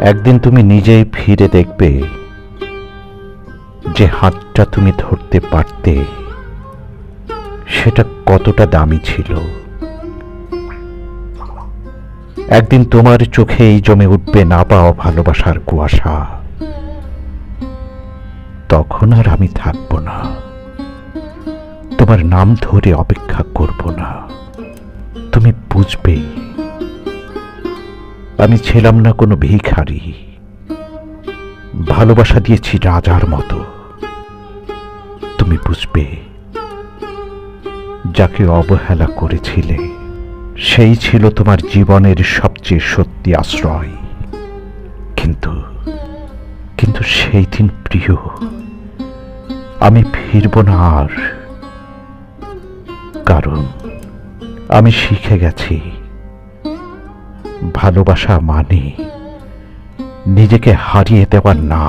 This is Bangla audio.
একদিন তুমি নিজেই ফিরে দেখবে যে হাতটা তুমি ধরতে পারতে, সেটা কতটা দামি ছিল। একদিন তোমার চোখেই জমে উঠবে না পাওয়া ভালোবাসার কুয়াশা। তখন আর আমি থাকব না। তোমার নাম ধরে অপেক্ষা করব না। তুমি বুঝবে আমি ছিলাম না কোনো ভিখারি। ভালোবাসা দিয়েছি রাজার মতো। তুমি বুঝবে, যাকে অবহেলা করেছিলে, সেই ছিল তোমার জীবনের সবচেয়ে সত্যি আশ্রয়। কিন্তু কিন্তু সেই দিন প্রিয়, আমি ফিরব না আর। কারণ, আমি শিখে গেছি ভালোবাসা মানে নিজেকে হারিয়ে দেওয়া না।